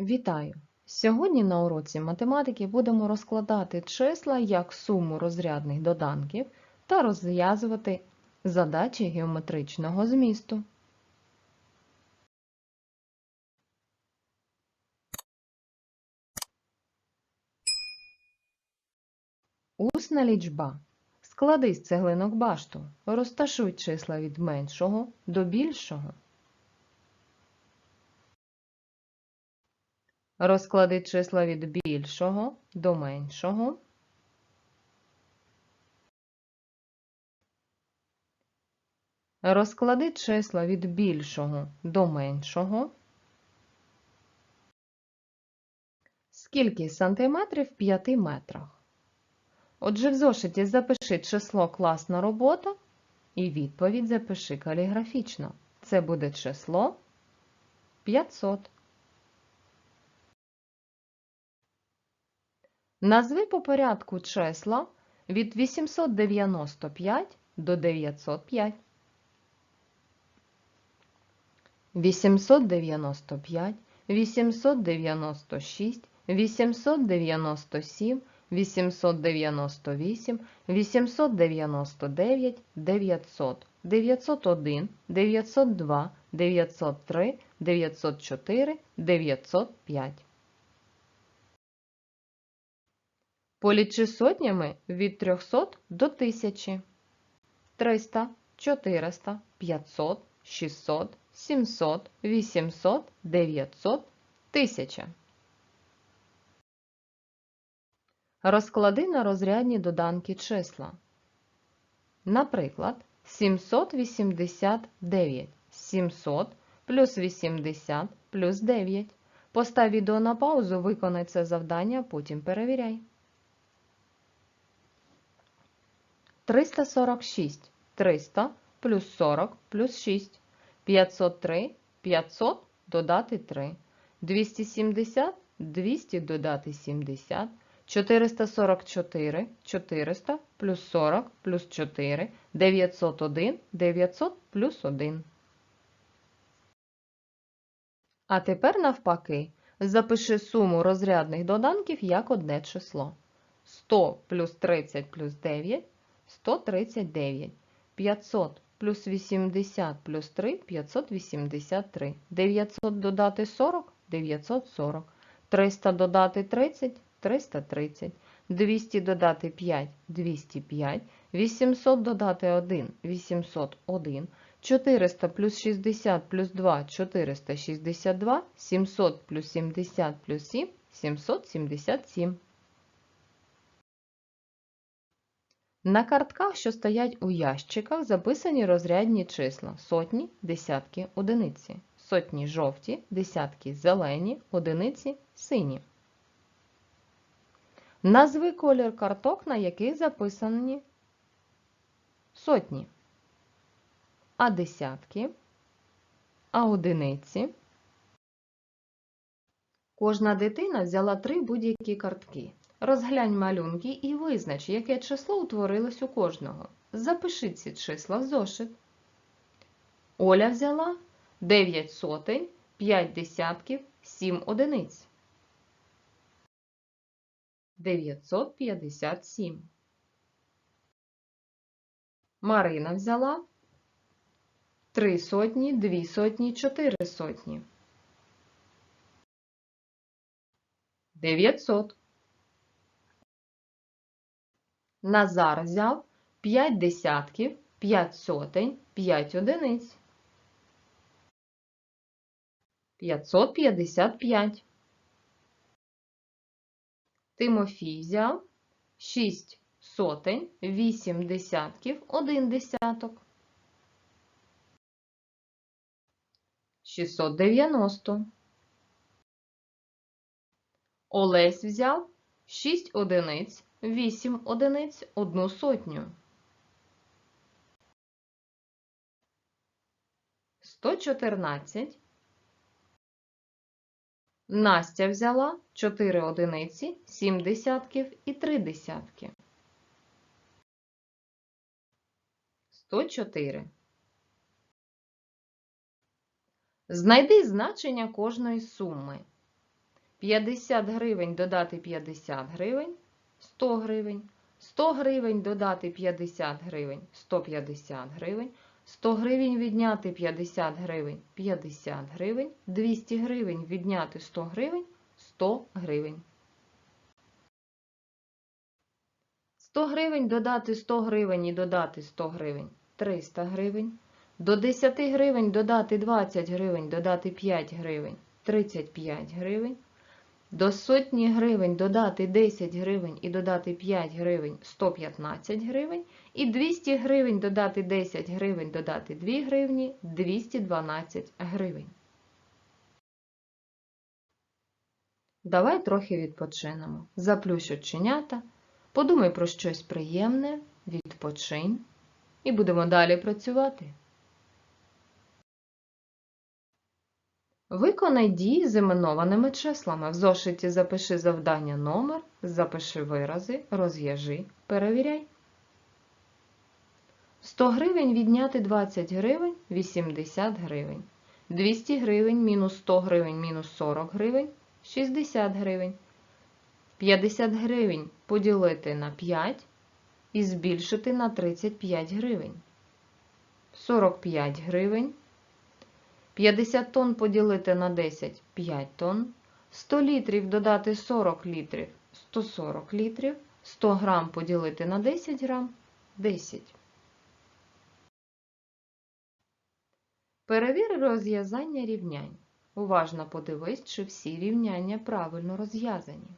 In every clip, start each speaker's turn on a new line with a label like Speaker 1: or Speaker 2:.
Speaker 1: Вітаю! Сьогодні на уроці математики будемо розкладати числа як суму розрядних доданків та розв'язувати задачі геометричного змісту. Усна лічба. Склади з цеглинок башту. Розташуй числа від меншого до більшого. Розклади числа від більшого до меншого. Розклади числа від більшого до меншого. Скільки сантиметрів в 5 метрах? Отже, в зошиті запиши число класна робота і відповідь запиши каліграфічно. Це буде число 500. Назви по порядку числа від 895 до 905. 895, 896, 897, 898, 899, 900, 901, 902, 903, 904, 905. Полічи сотнями від 300 до 1000. 300, 400, 500, 600, 700, 800, 900, 1000. Розклади на розрядні доданки числа. Наприклад, 789. 700 плюс 80 плюс 9. Постав відео на паузу, виконай це завдання, потім перевіряй. 346. 300 плюс 40 плюс 6. 503. 500 додати 3. 270. 200 додати 70. 444. 400 плюс 40 плюс 4. 901. 900 плюс 1. А тепер навпаки. Запиши суму розрядних доданків як одне число. 100 плюс 30 плюс 9 139. 500 плюс 80 плюс 3 583. 900 додати 40 940. 300 додати 30 330. 200 додати 5 205. 800 додати 1 801. 400 плюс 60 плюс 2 462. 700 плюс 70 плюс 7 777. На картках, що стоять у ящиках, записані розрядні числа сотні, десятки, одиниці. Сотні жовті, десятки зелені, одиниці сині. Назви колір карток, на яких записані сотні, а десятки, а одиниці. Кожна дитина взяла три будь-які картки. Розглянь малюнки і визнач, яке число утворилось у кожного. Запиши ці числа в зошит. Оля взяла 9 сотень, 5 десятків, 7 одиниць. 957. Марина взяла 3 сотні, 2 сотні, 4 сотні. 900. Назар взяв 5 десятків, 5 сотень, 5 одиниць. 555. Тимофій взяв 6 сотень, 8 десятків, 1 десяток. 690. Олесь взяв 6 одиниць, 8 одиниць, 1 сотню. 114. Настя взяла 4 одиниці, 7 десятків і 3 десятки. 104. Знайди значення кожної суми. 50 гривень додати 50 гривень 100 гривень. 100 гривень додати 50 гривень 150 гривень. 100 гривень відняти 50 гривень 50 гривень. 200 гривень відняти 100 гривень 100 гривень. 100 гривень додати 100 гривень і додати 100 гривень 300 гривень. До 10 гривень додати 20 гривень, додати 5 гривень 35 гривень. До сотні гривень додати 10 гривень і додати 5 гривень 115 гривень. І 200 гривень додати 10 гривень, додати 2 гривні 212 гривень. Давай трохи відпочинемо. Заплющ оченята, подумай про щось приємне, відпочинь і будемо далі працювати. Виконай дії з іменованими числами. В зошиті запиши завдання номер, запиши вирази, розв'яжи, перевіряй. 100 гривень відняти 20 гривень 80 гривень. 200 гривень мінус 100 гривень мінус 40 гривень 60 гривень. 50 гривень поділити на 5 і збільшити на 35 гривень. 45 гривень. 50 тонн поділити на 10 – 5 тонн. 100 літрів додати 40 літрів – 140 літрів. 100 грам поділити на 10 грам – 10. Перевір розв'язання рівнянь. Уважно подивись, чи всі рівняння правильно розв'язані.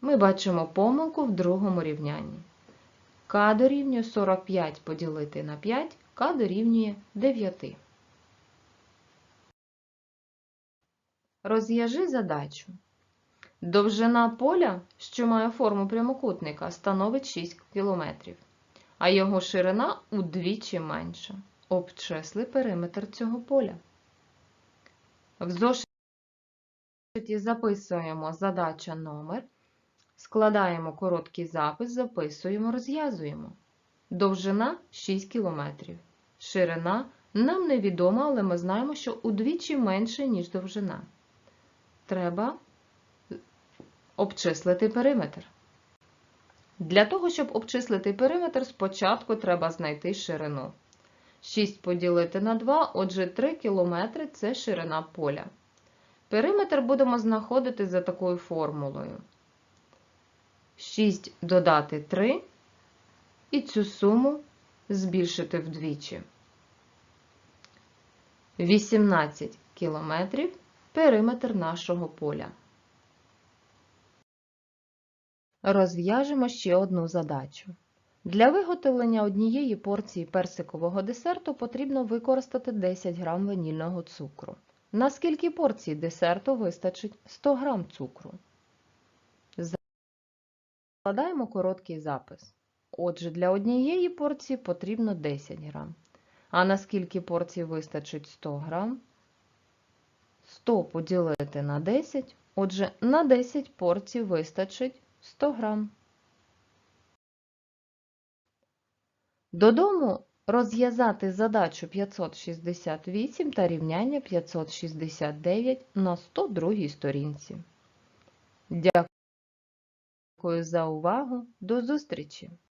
Speaker 1: Ми бачимо помилку в другому рівнянні. К дорівнює 45 поділити на 5, К дорівнює 9. Розв'яжи задачу. Довжина поля, що має форму прямокутника, становить 6 км, а його ширина удвічі менша. Обчисли периметр цього поля. В зошиті записуємо задача номер, складаємо короткий запис, записуємо, розв'язуємо. Довжина 6 км. Ширина нам невідома, але ми знаємо, що удвічі менше, ніж довжина. Треба обчислити периметр. Для того, щоб обчислити периметр, спочатку треба знайти ширину. 6 поділити на 2, отже 3 км – це ширина поля. Периметр будемо знаходити за такою формулою. 6 додати 3 і цю суму збільшити вдвічі. 18 кілометрів периметр нашого поля. Розв'яжемо ще одну задачу. Для виготовлення однієї порції персикового десерту потрібно використати 10 г ванільного цукру. На скільки порцій десерту вистачить 100 г цукру? Складаємо короткий запис. Отже, для однієї порції потрібно 10 грам. А на скільки порцій вистачить 100 грам? 100 поділити на 10. Отже, на 10 порцій вистачить 100 грам. Додому розв'язати задачу 568 та рівняння 569 на 102 сторінці. Дякую за увагу. До зустрічі!